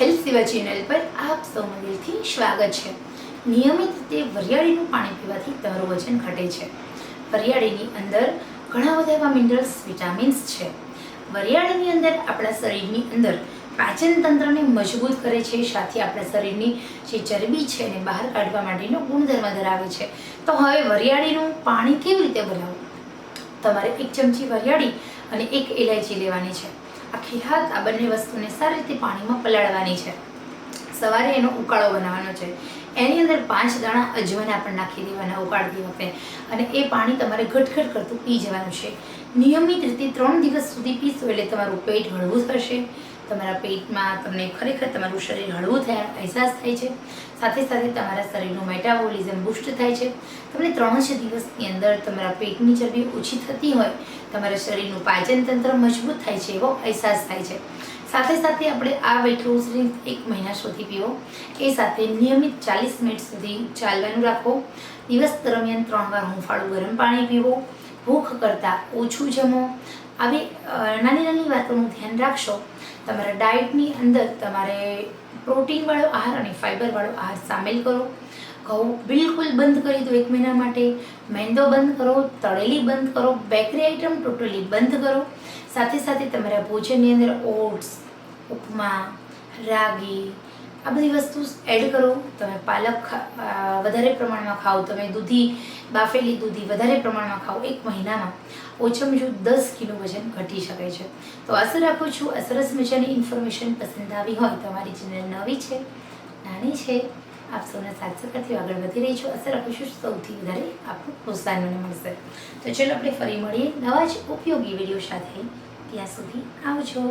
Health સેવા channel પર આપ સૌનું દિલથી સ્વાગત છે. નિયમિત રીતે વરિયાળીનું પાણી પીવાથી તમારું વજન ઘટે છે. વરિયાળીની અંદર ઘણા બધા એવા મિનરલ્સ, વિટામિન્સ છે. વરિયાળીની અંદર આપણા શરીરની અંદર પાચન તંત્રને મજબૂત કરે છે, સાથે આપણા શરીરની જે ચરબી છે એને બહાર કાઢવા માટેનો ગુણધર્મ ધરાવે છે. તો હવે વરિયાળીનું પાણી કેવી રીતે બનાવવું? તમારે એક ચમચી વરિયાળી અને એક ઇલાયચી લેવાની છે. આખી રાત આ બંને વસ્તુને સારી રીતે પાણીમાં પલાળવાની છે. સવારે એનો ઉકાળો બનાવવાનો છે. એની અંદર પાંચ દાણા અજવાના પણ નાખી દેવાના ઉકાળતી વખતે. અને એ પાણી તમારે ઘટઘટ કરતું પી જવાનું છે. નિયમિત રીતે ત્રણ દિવસ સુધી પીશો એટલે તમારું પેટ હળવું થશે. તમારા પેટમાં તમને ખરેખર તમારું શરીર હળવું થયા, અહેસાસ થાય છે. સાથે સાથે તમારા શરીરનું મેટાબોલિઝમ બુસ્ટ થાય છે. તમને ત્રણ જ દિવસની અંદર તમારા પેટની ચરબી ઓછી થતી હોય, તમારા શરીરનું પાચન તંત્ર મજબૂત થાય છે, એવો અહેસાસ થાય છે. સાથે સાથે આપણે આ વેટ લોસને એક મહિના સુધી પીવો. એ સાથે નિયમિત ચાલીસ મિનિટ સુધી ચાલવાનું રાખો. દિવસ દરમિયાન ત્રણ વાર હુંફાળું ગરમ પાણી પીવો. ભૂખ કરતાં ઓછું જમો. આવી નાની નાની વાતોનું ધ્યાન રાખશો. તમારા ડાયટની અંદર તમારે પ્રોટીનવાળો આહાર અને ફાઇબરવાળો આહાર સામેલ કરો. ઘઉં બિલકુલ બંધ કરી દો એક મહિના માટે. મેંદો બંધ કરો, તળેલી બંધ કરો, બેકરી આઇટમ ટોટલી બંધ કરો. સાથે સાથે તમારા ભોજનની અંદર ઓટ્સ, ઉપમા, રાગી આ બધી વસ્તુ એડ કરો. તમે પાલક વધારે પ્રમાણમાં ખાઓ. તમે દૂધી, બાફેલી દૂધી વધારે પ્રમાણમાં ખાઓ. એક મહિનામાં ઓછામાં ઓછું દસ કિલો વજન ઘટી શકે છે. તો આશા રાખું છું આ સરસ મજાની ઇન્ફોર્મેશન પસંદ આવી હોય તમારી ચેનલ નવી છે, નાની છે, આપ સૌના સાથ સહકારથી આગળ વધી રહી છું. આશા રાખું છું સૌથી વધારે આપણું પ્રોત્સાહન મને મળશે. તો ચલો આપણે ફરી મળીએ નવા જ ઉપયોગી વીડિયો સાથે. ત્યાં સુધી આવજો.